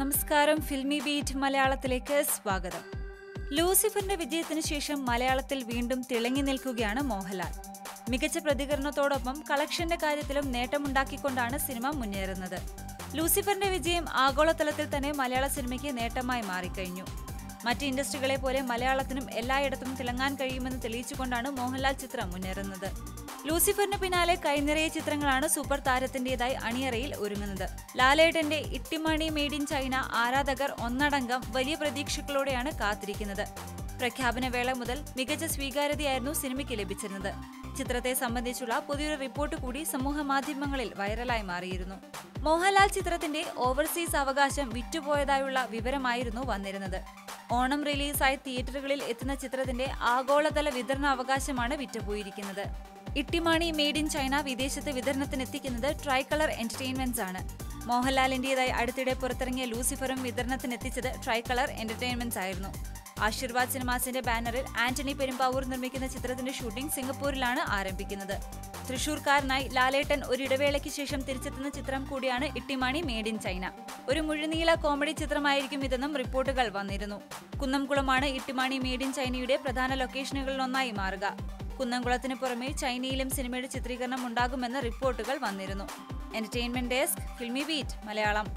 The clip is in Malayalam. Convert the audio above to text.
നമസ്കാരം. ഫിൽമി ബീറ്റ് മലയാളത്തിലേക്ക് സ്വാഗതം. ലൂസിഫറിന്റെ വിജയത്തിന് ശേഷം മലയാളത്തിൽ വീണ്ടും തിളങ്ങി നിൽക്കുകയാണ് മോഹൻലാൽ. മികച്ച പ്രതികരണത്തോടൊപ്പം കളക്ഷന്റെ കാര്യത്തിലും നേട്ടമുണ്ടാക്കിക്കൊണ്ടാണ് സിനിമ മുന്നേറുന്നത്. ലൂസിഫറിന്റെ വിജയം ആഗോളതലത്തിൽ തന്നെ മലയാള സിനിമയ്ക്ക് നേട്ടമായി മാറിക്കഴിഞ്ഞു. മറ്റ് ഇൻഡസ്ട്രികളെ പോലെ മലയാളത്തിനും എല്ലായിടത്തും തിളങ്ങാൻ കഴിയുമെന്ന് തെളിയിച്ചുകൊണ്ടാണ് മോഹൻലാൽ ചിത്രം മുന്നേറുന്നത്. ലൂസിഫറിന് പിന്നാലെ കൈനിറയ ചിത്രങ്ങളാണ് സൂപ്പർ താരത്തിന്റേതായി അണിയറയിൽ ഒരുങ്ങുന്നത്. ലാലേട്ടന്റെ ഇട്ടിമണി മെയ്ഡ് ഇൻ ചൈന ആരാധകർ ഒന്നടങ്കം വലിയ പ്രതീക്ഷകളോടെയാണ് കാത്തിരിക്കുന്നത്. പ്രഖ്യാപന വേള മുതൽ മികച്ച സ്വീകാര്യതയായിരുന്നു സിനിമയ്ക്ക് ലഭിച്ചിരുന്നത്. ചിത്രത്തെ സംബന്ധിച്ചുള്ള പുതിയൊരു റിപ്പോർട്ട് കൂടി സമൂഹ മാധ്യമങ്ങളിൽ വൈറലായി മാറിയിരുന്നു. മോഹൻലാൽ ചിത്രത്തിന്റെ ഓവർസീസ് അവകാശം വിറ്റുപോയതായുള്ള വിവരമായിരുന്നു വന്നിരുന്നത്. ഓണം റിലീസായി തിയേറ്ററുകളിൽ എത്തുന്ന ചിത്രത്തിന്റെ ആഗോളതല വിതരണ അവകാശമാണ് വിറ്റുപോയിരിക്കുന്നത്. ഇട്ടിമാണി മെയ്ഡ് ഇൻ ചൈന വിദേശത്ത് വിതരണത്തിനെത്തിക്കുന്നത് ട്രൈകളർ എന്റർടൈൻമെന്റ്സ് ആണ്. മോഹൻലാലിന്റേതായി അടുത്തിടെ പുറത്തിറങ്ങിയ ലൂസിഫറും വിതരണത്തിനെത്തിച്ചത് ട്രൈകളർ എന്റർടൈൻമെന്റ്സ് ആയിരുന്നു. ആശീർവാദ് സിനിമാസിന്റെ ബാനറിൽ ആന്റണി പെരുമ്പാവൂർ നിർമ്മിക്കുന്ന ചിത്രത്തിന്റെ ഷൂട്ടിംഗ് സിംഗപ്പൂരിലാണ് ആരംഭിക്കുന്നത്. തൃശൂർക്കാരനായി ലാലേട്ടൻ ഒരിടവേളയ്ക്ക് ശേഷം തിരിച്ചെത്തുന്ന ചിത്രം കൂടിയാണ് ഇട്ടിമാണി മെയ്ഡ് ഇൻ ചൈന ഒരു മുഴുനീള കോമഡി ചിത്രമായിരിക്കും ഇതെന്നും റിപ്പോർട്ടുകൾ വന്നിരുന്നു. കുന്നംകുളമാണ് ഇട്ടിമാണി മെയ്ഡ് ഇൻ ചൈനയുടെ പ്രധാന ലൊക്കേഷനുകളിലൊന്നായി മാറുക. കുന്നംകുളത്തിന് പുറമെ ചൈനയിലും സിനിമയുടെ ചിത്രീകരണം ഉണ്ടാകുമെന്ന റിപ്പോർട്ടുകൾ വന്നിരുന്നു. Entertainment desk Filmibeat Malayalam.